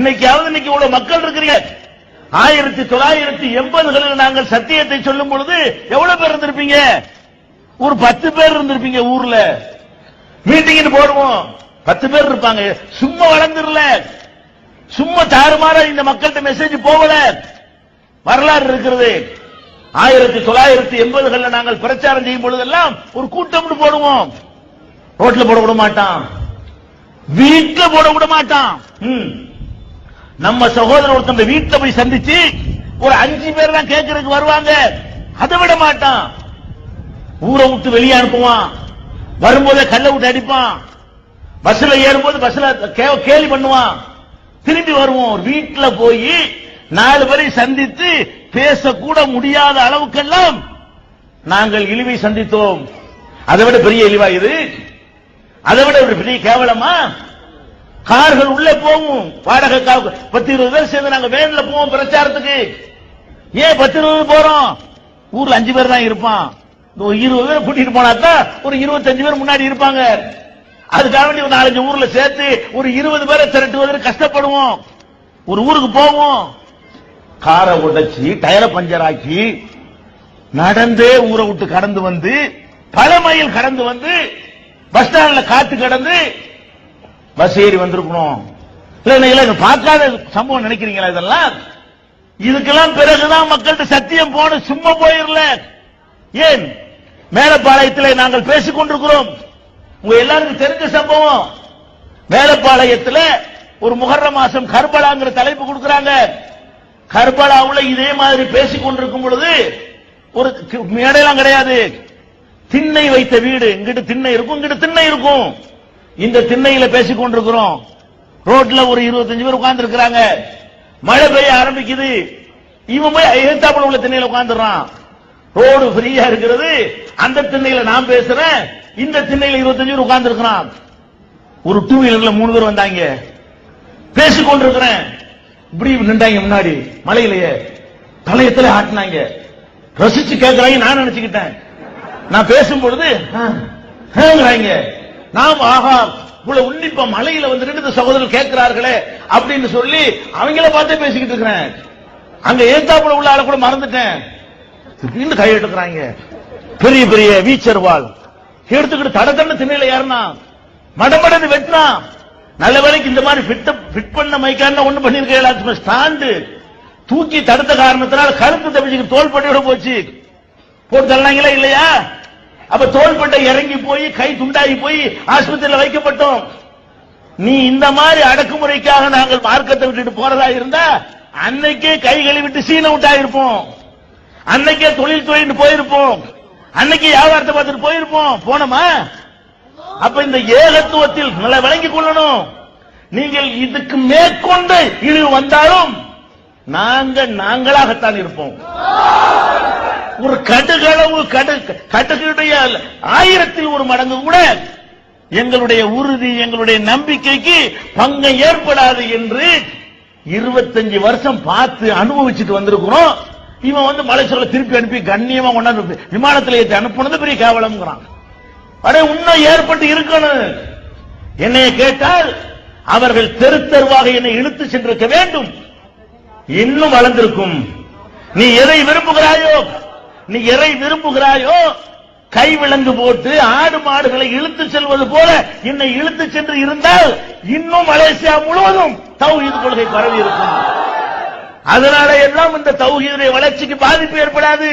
இன்னைக்காவது இன்னைக்கு இவ்வளவு மக்கள் இருக்கிறீங்க. ஆயிரத்தி தொள்ளாயிரத்தி எண்பதுகளில் நாங்கள் சத்தியத்தை சொல்லும் பொழுது எவ்வளவு பேர் இருந்திருப்பீங்க? ஒரு பத்து பேர் இருந்திருப்பீங்க ஊர்ல. மீட்டிங் போடுவோம். பத்து பேர் இருப்பாங்க. சும்மா வளர்ந்துடல சும்மா தாறுமாற இந்த மக்கள்கிட்ட மெசேஜ் போகல. வரலாறு இருக்கிறது. ஆயிரத்தி தொள்ளாயிரத்தி எண்பதுகள்ல நாங்கள் பிரச்சாரம் செய்யும் பொழுதெல்லாம் ஒரு கூட்டம் போடுவோம். ரோட்ல போட விட மாட்டான். வீட்டுல போட விட மாட்டான். நம்ம சகோதரர் ஒருத்தன் வீட்டுல போய் சந்திச்சு ஒரு அஞ்சு பேர் தான் கேட்கறதுக்கு வருவாங்க. அதை விட மாட்டான். ஊரை விட்டு வெளியே அனுப்புவான். வரும்போதே கல்ல விட்டு அடிப்பான். பஸ்ல ஏறும்போது பஸ்ல கே- கேலி பண்ணுவான். திரும்பி வருவோம். ஒரு வீட்டுல போய் நாலு பேரை சந்தித்து பேசக்கூட முடியாத அளவுக்கெல்லாம் நாங்கள் இழிவை சந்தித்தோம். அதை விட பெரிய இழிவா இது? அதை விட ஒரு பெரிய கேவலமா? கார்கள் உள்ளே போகும். வாடகை கா- பத்து இருபது பேர் சேர்ந்து நாங்க வேன்ல போவோம் பிரச்சாரத்துக்கு. ஏன் பத்து இருபது போறோம்? ஊர்ல அஞ்சு பேர் தான் இருப்பான். இந்த ஒரு இருபது பேர் கூட்டிட்டு போனாதான் ஒரு இருபத்தஞ்சு பேர் முன்னாடி இருப்பாங்க. அதுக்காக வேண்டி ஒரு நாலஞ்சு ஊர்ல சேர்த்து ஒரு இருபது பேரை திரட்டுவதற்கு கஷ்டப்படுவோம். ஒரு ஊருக்கு போவோம். காரை உடைச்சி டயரை பஞ்சர் ஆக்கி நடந்தே ஊரை விட்டு கடந்து வந்து பல மைல் கடந்து வந்து பஸ் ஸ்டாண்ட்ல காத்து கடந்து பஸ் ஏறி வந்திருக்கணும். இல்ல பார்க்காத சம்பவம் நினைக்கிறீங்களா இதெல்லாம்? இதுக்கெல்லாம் பிறகுதான் மக்கள்கிட்ட சத்தியம் போன சும்மா போயிடல ஏன்? மேலப்பாளையத்தில் நாங்கள் பேசிக் கொண்டிருக்கிறோம். உங்க எல்லாருக்கும் தெரிஞ்ச சம்பவம். மேலப்பாளையத்தில் ஒரு முகர்ர மாசம் கர்பலாங்கிற தலைப்பு கொடுக்கிறாங்க. கர்பலாவுல இதே மாதிரி பேசிக் கொண்டிருக்கும் பொழுது ஒரு மேடையெல்லாம் கிடையாது. திண்ணை வைத்த வீடு. இங்கிட்டு திண்ணை இருக்கும் இங்கிட்டு திண்ணை இருக்கும். இந்த திண்ணையில பேசிக் கொண்டிருக்கிறோம். ரோட்ல ஒரு இருபத்தஞ்சு பேர் உட்கார்ந்து இருக்கிறாங்க மழை பெய்ய ஆரம்பிக்குது. இவன் போய் எழுத்தாப்புல உள்ள திண்ணையில உட்கார்ந்துறான் ரோடு ஃப்ரீயா இருக்கிறது. அந்த திண்ணையில நான் பேசுறேன். இந்த திண்ணையில இருபத்தஞ்சு பேர் உட்கார்ந்து இருக்கிறான் ஒரு டூ வீலர்ல மூணு பேர் வந்தாங்க. பேசிக் கொண்டிருக்கிறேன். இப்படி நின்றாங்க முன்னாடி மலையிலேயே. தலையத்துல ஆட்டினாங்க. ரசிச்சு கேட்கறாங்க நான் நினைச்சுக்கிட்டேன். நான் பேசும் பொழுது நாம் ஆகா இவ்வளவு உன்னிப்பா மலையில வந்து ரெண்டு இந்த சகோதரர் கேட்கிறார்களே அப்படின்னு சொல்லி அவங்கள பார்த்தே பேசிக்கிட்டு இருக்கிறேன். அங்க ஏத்தாப்புல உள்ள ஆளை கூட மறந்துட்டேன். திடீர்னு கை எடுக்கிறாங்க. பெரிய பெரிய வீச்சர் வாள் எடுத்துக்கிட்டு தட தண்ணு திண்ணையில ஏறினா மடமடன்னு வெட்டினா நல்ல வேலைக்கு இந்த மாதிரி ஃபிட் ஃபிட் பண்ண மைக்கான ஒண்ணு பண்ணிருக்கேன் ஸ்டாண்டு. தூக்கி தடுத்த காரணத்தினால் கழுத்து தப்பிச்சு தோள்பட்டையோட போச்சு. போட்டு தள்ளாங்களா இல்லையா? அப்ப தோள்பட்டை இறங்கி போய் கை துண்டாகி போய் ஆஸ்பத்திரியில வைக்கப்பட்டோம். நீ இந்த மாதிரி அடக்குமுறைக்காக நாங்கள் மார்க்கத்தை விட்டுட்டு போறதா இருந்தா அன்னைக்கே கை கழுவிட்டு சீன விட்டாயிருப்போம் அன்னைக்கே தொழில் தொழில் போயிருப்போம். அன்னைக்கு வியாபாரத்தை பார்த்துட்டு போயிருப்போம். போனோமா? அப்ப இந்த ஏகத்துவத்தில் நல்லா விளங்கிக் கொள்ளணும். நீங்கள் இதுக்கு மேற்கொண்டு இழிவு வந்தாலும் நாங்கள் நாங்களாகத்தான் இருப்போம். ஒரு கடுகளவு கடு கடுகுடைய ஆயிரத்தில் ஒரு மடங்கு கூட எங்களுடைய உறுதி எங்களுடைய நம்பிக்கைக்கு பங்கம் ஏற்படாது என்று இருபத்தஞ்சு வருஷம் பார்த்து அனுபவிச்சுட்டு வந்திருக்கிறோம். இவன் வந்து மலேசியாவில் திருப்பி அனுப்பி கண்ணியமா கொண்டாந்து விமானத்தில் ஏற்றி அனுப்புனது பெரிய கேவலம்ங்கிறான். அடே உண்மை ஏற்பட்டு இருக்கணும். என்னைய கேட்டால் அவர்கள் தெரு தெருவாக என்னை இழுத்து சென்றிருக்க வேண்டும். இன்னும் வளர்ந்திருக்கும். நீ எதை விரும்புகிறாயோ நீ எதை விரும்புகிறாயோ கை விலங்கு போட்டு ஆடு மாடுகளை இழுத்து செல்வது போல என்னை இழுத்து சென்று இருந்தால் இன்னும் மலேசியா முழுவதும் தௌஹீது கொள்கை பரவி இருக்கும். அதனால எல்லாம் இந்த தௌஹீதுடைய வளர்ச்சிக்கு பாதிப்பு ஏற்படாது.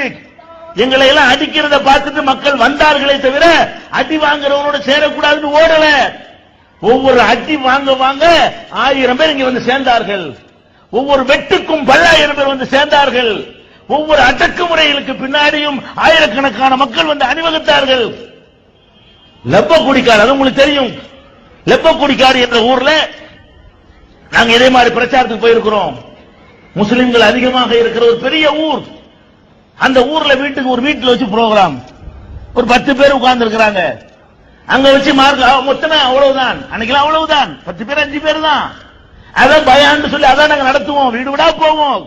எங்களை எல்லாம் அடிக்கிறத பார்த்துட்டு மக்கள் வந்தார்களே தவிர அடி வாங்குறவனோட சேரக்கூடாதுன்னு ஓடல. ஒவ்வொரு அடி வாங்க வாங்க ஆயிரம் பேர் இங்க வந்து சேர்ந்தார்கள். ஒவ்வொரு வெட்டுக்கும் பல்லாயிரம் பேர் வந்து சேர்ந்தார்கள். ஒவ்வொரு அடக்குமுறைகளுக்கு பின்னாடியும் ஆயிரக்கணக்கான மக்கள் வந்து அணிவகுத்தார்கள். லெப்பக்குடிக்காடு அது உங்களுக்கு தெரியும். லெப்பக்குடிக்காடு என்ற ஊர்ல நாங்க இதே மாதிரி பிரச்சாரத்துக்கு போயிருக்கிறோம். முஸ்லிம்கள் அதிகமாக இருக்கிற ஒரு பெரிய ஊர். அந்த ஊர்ல வீட்டுக்கு ஒரு வீட்டில் வச்சு ப்ரோக்ராம் ஒரு பத்து பேர் உட்கார்ந்து இருக்கிறாங்க அங்க வச்சு மார்க் மொத்தமே அவ்வளவுதான். அன்னைக்கு அவ்வளவுதான். பத்து பேர் அஞ்சு பேர் தான். அதான் பயான்னு சொல்லி அதான் நாங்க நடத்துவோம். வீடு விடா போவோம்.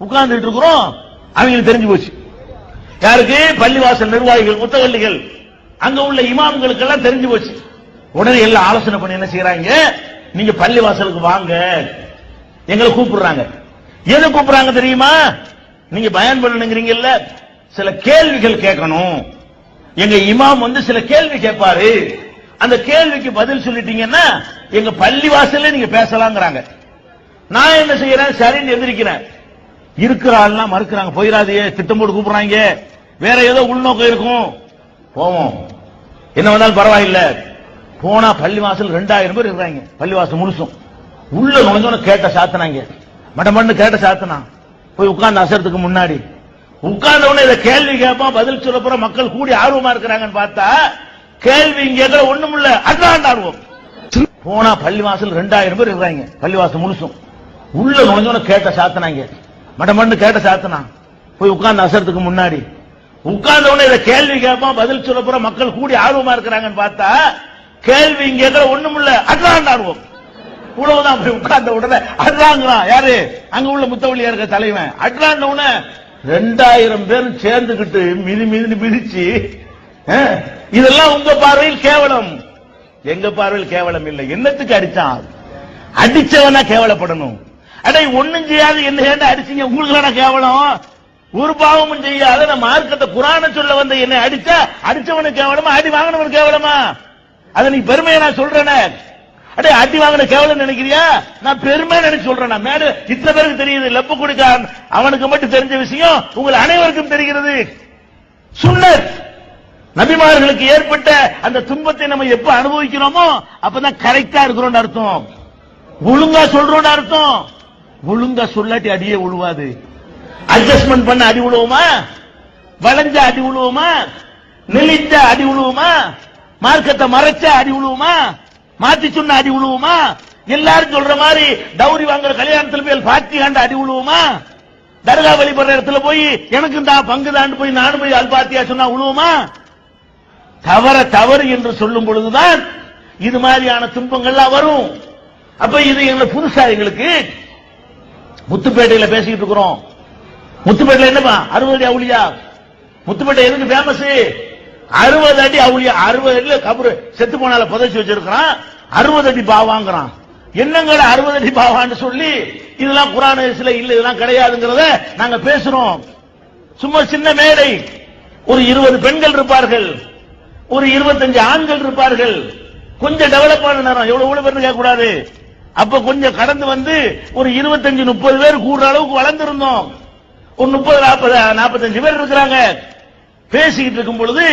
உட்கார்ந்துட்டு இருக்கிறோம். அவங்களுக்கு தெரிஞ்சு போச்சு. யாருக்கு? பள்ளிவாசல் நிர்வாகிகள் முத்தவள்ளிகள் அங்க உள்ள இமாம்களுக்கு எல்லாம் தெரிஞ்சு போச்சு. உடனே எல்லாம் ஆலோசனை பண்ணி என்ன செய்யறாங்க நீங்க பள்ளிவாசலுக்கு வாங்க. எங்களை கூப்பிடுறாங்க. எது கூப்பிடுறாங்க தெரியுமா? நீங்க பயன் பண்ணணுங்கிறீங்கல்ல. சில கேள்விகள் கேட்கணும். எங்க இமாம் வந்து சில கேள்வி கேட்பாரு. அந்த கேள்விக்கு பதில் சொல்லிட்டீங்கன்னா எங்க பள்ளி வாசல்ல நீங்க பேசலாங்கிறாங்க. நான் என்ன செய்யறேன்? சரின்னு எந்திரிக்கிறேன். இருக்கிற ஆள்லாம் மறுக்கிறாங்க. போயிடாதே திட்டம் போட்டு கூப்பிடுறாங்க. வேற ஏதோ உள்நோக்கம் இருக்கும். போவோம். என்ன வந்தாலும் பரவாயில்ல. போனா பள்ளி வாசல் ரெண்டாயிரம் பேர் இருக்கிறாங்க. பள்ளி வாசல் முழுசும். உள்ள நுழைஞ்சோன்னு கேட்ட சாத்தினாங்க. மடமண்ணு கேட்ட சாத்தினா. போய் உட்கார்ந்து அசரத்துக்கு முன்னாடி. உட்கார்ந்த உடனே இதை கேள்வி கேட்பான் பதில் சொல்ல போற மக்கள் கூடி ஆர்வமா இருக்கிறாங்கன்னு பார்த்தா கேள்வி இங்க ஒண்ணும் இல்ல. அட்லாண்ட் ஆர்வம். போனா பள்ளி வாசல் ரெண்டாயிரம் பேர் இருக்கிறாங்க. பள்ளி வாசல் முழுசும். உள்ள நுழைஞ்சோன்னு கேட்ட சாத்தினாங்க. மடமண்ணு கேட்ட சாத்தனான் போய் உட்கார்ந்து அசரத்துக்கு முன்னாடி. உட்கார்ந்த உடனே இதை கேள்வி கேட்பான் பதில் சொல்ல போற மக்கள் கூடி ஆர்வமா இருக்கிறாங்கன்னு பார்த்தா கேள்வி இங்க ஒண்ணும் இல்ல அட்லான் ஆர்வம். உழவுதான் போய் உட்கார்ந்த உடனே அட்லாங்கிறான் யாரு? அங்க உள்ள முத்தவள்ளியா இருக்க தலைவன். அட்லான் உடனே ரெண்டாயிரம் பேரும் சேர்ந்துகிட்டு மிதி மிதினு மிதிச்சு இதெல்லாம் உங்க பார்வையில் கேவலம். எங்க பார்வையில் கேவலம் இல்லை. என்னத்துக்கு அடிச்சான்? அடிச்சவனா கேவலப்படணும். அடே ஒண்ணும் செய்யாது என்ன ஏன்டா அடிச்சீங்க? உங்களுக்கு கேவலம்? ஒரு பாவமும் செய்யாத. நம்ம மார்க்கத்தை குரான சொல்ல வந்த என்னை அடிச்ச அடிச்சவனு கேவலமா அடி வாங்கினவன் கேவலமா? அதை நீ பெருமையை நான் சொல்றேனே. அடே அடி வாங்கின கேவலம் நினைக்கிறியா? நான் பெருமை நினைச்சு சொல்றேன். மேடு இத்தனை பேருக்கு தெரியுது. லெப்பு குடிக்கான் அவனுக்கு மட்டும் தெரிஞ்ச விஷயம் உங்கள் அனைவருக்கும் தெரிகிறது. சுன்னத் நபிமார்களுக்கு ஏற்பட்ட அந்த துன்பத்தை நம்ம எப்ப அனுபவிக்கிறோமோ அப்பதான் கரெக்டா இருக்கிறோம் அர்த்தம். ஒழுங்கா சொல்றோம் அர்த்தம். ஒழுங்கா சொல்லாட்டி அடியே விழுவாது அட்ஜஸ்ட்மெண்ட் பண்ண அடி விழுவோமா வளைஞ்ச அடி விழுவோமா நெளிஞ்ச அடி விழுவோமா மார்க்கத்தை மறைச்ச அடி விழுவோமா மாத்தி சொன்ன அடி விழுவோமா எல்லாரும் சொல்ற மாதிரி டவுரி வாங்குற கல்யாணத்துல போய் பாத்தி காண்ட அடி விழுவோமா தர்கா வழிபடுற இடத்துல போய் எனக்கு இந்த பங்கு தான் போய் நானும் போய் அல்பாத்தியா சொன்னா விழுவோமா தவற தவறு என்று சொல்லும் பொழுதுதான் இது மாதிரியான துன்பங்கள்லாம் வரும். அப்ப இது எங்களுக்கு புதுசா எங்களுக்கு முத்துப்பேட்டையில பேசிக்கிட்டு இருக்கிறோம். முத்துப்பேட்டையில என்னப்பா? அறுபது அடி அவுளியா? முத்துப்பேட்டை எதுக்கு ஃபேமஸ் அறுபது அடி அவுளியா? அறுபது அடியில கபரு செத்து போனால புதைச்சு வச்சிருக்கிறான். அறுபது அடி பாவாங்கிறான். என்னங்கட அறுபது அடி பாவான்னு சொல்லி இதெல்லாம் குரான் ஹதீஸ்ல இல்ல இதெல்லாம் கிடையாதுங்கிறத நாங்க பேசுறோம். சும்மா சின்ன மேடை. ஒரு இருபது பெண்கள் இருப்பார்கள். ஒரு இருபத்தஞ்சு ஆண்கள் இருப்பார்கள். கொஞ்சம் டெவலப் ஆன நேரம். எவ்வளவு எவ்வளவு பேர் கேட்க கூடாது அப்ப கொஞ்சம் கடந்து வந்து ஒரு இருபத்தஞ்சு முப்பது பேர் கூடுற அளவுக்கு வளர்ந்துருந்தோம். ஒரு முப்பது நாற்பது நாற்பத்தஞ்சு பேர் இருக்கிறாங்க. பேசிக்கிட்டு இருக்கும் பொழுது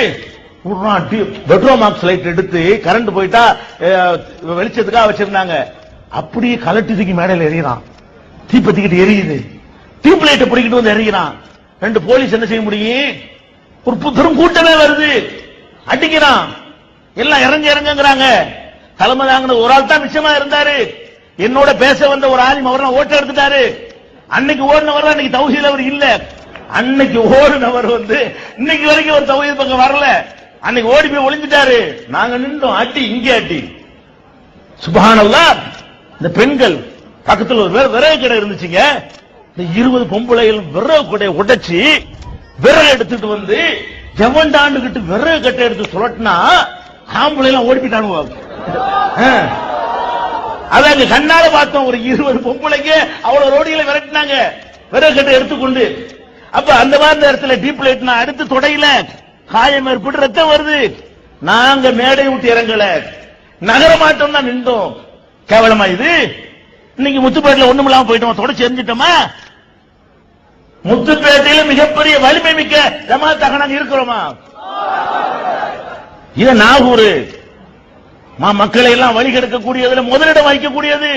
பெட்ரோமாக்ஸ் லைட் எடுத்து கரண்ட் போயிட்டா வெளிச்சத்துக்காக வச்சிருந்தாங்க. அப்படியே கலட்டி தூக்கி மேடையில் எறிகிறான் தீப்பத்திக்கிட்டு எரியுது. டீப் லைட்டை பிடிக்கிட்டு வந்து எறிகிறான் ரெண்டு போலீஸ் என்ன செய்ய முடியும்? ஒரு புத்தரும் கூட்டமே வருது. அடிக்கிறான். எல்லாம் இறங்கி இறங்குங்கிறாங்க. தலைமை தாங்கின ஒரு ஆள் தான் மிச்சமா இருந்தாரு. என்னோட பேச வந்த ஒரு ஆலிம் அவர் ஓட்ட எடுத்துட்டாரு. அன்னைக்கு ஓடினவர் அன்னைக்கு தௌஹீல் அவர் இல்ல. அன்னைக்கு ஓடினவர் வந்து இன்னைக்கு வரைக்கும் ஒரு தௌஹீல் பக்கம் வரல. அன்னைக்கு ஓடி போய் ஒளிஞ்சிட்டாரு. நாங்க நின்றோம். அட்டி இங்கே அட்டி சுபஹானல்லாஹ் இந்த பெண்கள் பக்கத்துல ஒரு விறகு கடை இருந்துச்சுங்க. இந்த இருபது பொம்பளைகள் விறகு கடையை உடைச்சு விறகு எடுத்துட்டு வந்து ஜவண்டாண்டுகிட்டு விறகு கட்டை எடுத்து சுழட்டினா ஆம்பளை எல்லாம் ஓடிப்பிட்டானுவோ அங்க கண்ணால பார்த்தோம் ஒரு இருபது பொம்பளைங்க அவ்வளவு ரோடிகளை விரட்டினாங்க. விறகு கட்டை எடுத்துக்கொண்டு. அப்ப அந்த மாதிரி இடத்துல டீப் லைட்னா அடுத்து தொடையில காயம் ஏற்பட்டு ரத்தம் வருது. நாங்க மேடை விட்டு இறங்கல. நகர மாட்டோம் தான் நின்றோம். கேவலமா இது? இன்னைக்கு முத்துப்பேட்டையில ஒண்ணும் இல்லாம போயிட்டோம். தொடச்சு எரிஞ்சிட்டோமா? முத்துப்பேட்டையில மிகப்பெரிய வலிமை மிக்க ஜமாத்தாக நாங்க இருக்கிறோமா? இது நாகூர் மக்களை எல்லாம் வழிகெடுக்கக்கூடியதுல முதலிடம் வைக்கக்கூடியது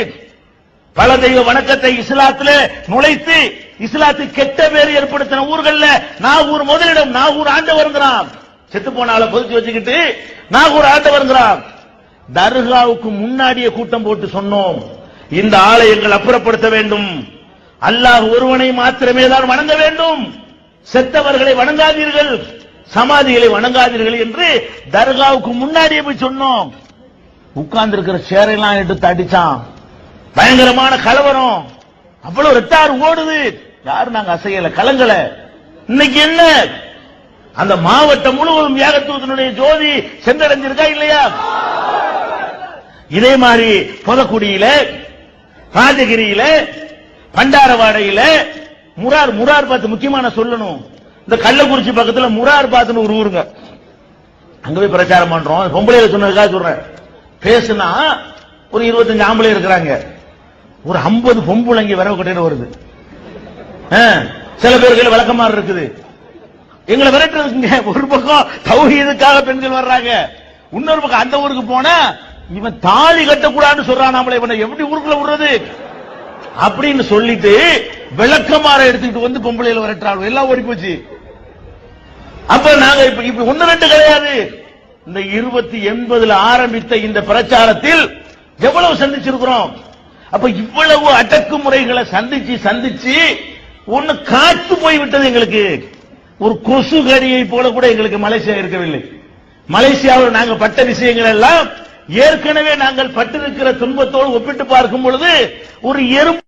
பல தெய்வ வணக்கத்தை இஸ்லாத்துல நுழைத்து இஸ்லாத்து கெட்ட பேர் ஏற்படுத்தின ஊர்கள்ல நாகூர் முதலிடம் நாகூர் ஆண்டு வருகிறான் செத்து போனால பொதிச்சு வச்சுக்கிட்டு நாகூர் ஆண்டு வருகிறான் தர்காவுக்கு முன்னாடியே கூட்டம் போட்டு சொன்னோம். இந்த ஆலயங்கள் அப்புறப்படுத்த வேண்டும். அல்லாஹ் ஒருவனை மாத்திரமே தான் வணங்க வேண்டும். செத்தவர்களை வணங்காதீர்கள். சமாதிகளை வணங்காதீர்கள் என்று தர்காவுக்கு முன்னாடியே போய் சொன்னோம். உட்கார்ந்து இருக்கிற சேரையெல்லாம் எடுத்து அடிச்சான் பயங்கரமான கலவரம். அவ்வளவு ரெட்டார் ஓடுது. யாரு நாங்க அசையல கலங்கல. இன்னைக்கு என்ன? அந்த மாவட்டம் முழுவதும் ஏகத்துவத்தினுடைய ஜோதி சென்றடைஞ்சிருக்கா இல்லையா? இதே மாதிரி பொதக்குடியில ராஜகிரியில பண்டாரவாடையில முரார் முரார் பார்த்து முக்கியமான சொல்லணும். இந்த கள்ளக்குறிச்சி பக்கத்துல முரார் பார்த்துன்னு ஒரு ஊருங்க. அங்க போய் பிரச்சாரம் பண்றோம். பொம்பளையில சொன்னதுக்காக சொல்றேன். பேசுனா ஒரு இருபத்தஞ்சு ஆம்பளை இருக்கிறாங்க. ஒரு 50 பொம்பளைங்க வரவு கட்டையில வருது. சில பேர்கள் விளக்கமாறு இருக்குது. எங்களை விரட்டுறதுங்க ஒரு பக்கம் தௌஹீதுக்காக பெண்கள் வர்றாங்க. இன்னொரு பக்கம் அந்த ஊருக்கு போனா இவன் தாலி கட்டக்கூடாதுன்னு சொல்றான் நம்மள இவனை எப்படி ஊருக்குள்ள விடுறது? அப்படின்னு சொல்லிட்டு விளக்கமாற எடுத்துக்கிட்டு வந்து பொம்பளையில விரட்டுறாங்க. எல்லாம் ஓடி போச்சு அப்ப நாங்க இப்ப இப்ப ஒன்னு ரெண்டு கிடையாது. இந்த இருபத்தி எண்பதுல ஆரம்பித்த இந்த பிரச்சாரத்தில் எவ்வளவு சந்திச்சிருக்கிறோம்? அப்ப இவ்வளவு அடக்குமுறைகளை சந்திச்சு சந்திச்சு ஒண்ணு காத்து போய்விட்டது எங்களுக்கு. ஒரு கொசு கடியை போல கூட எங்களுக்கு மலேசியா இருக்கவில்லை. மலேசியாவில் நாங்கள் பட்ட விஷயங்கள் எல்லாம் ஏற்கனவே நாங்கள் பட்டிருக்கிற துன்பத்தோடு ஒப்பிட்டு பார்க்கும் பொழுது ஒரு எறும்பு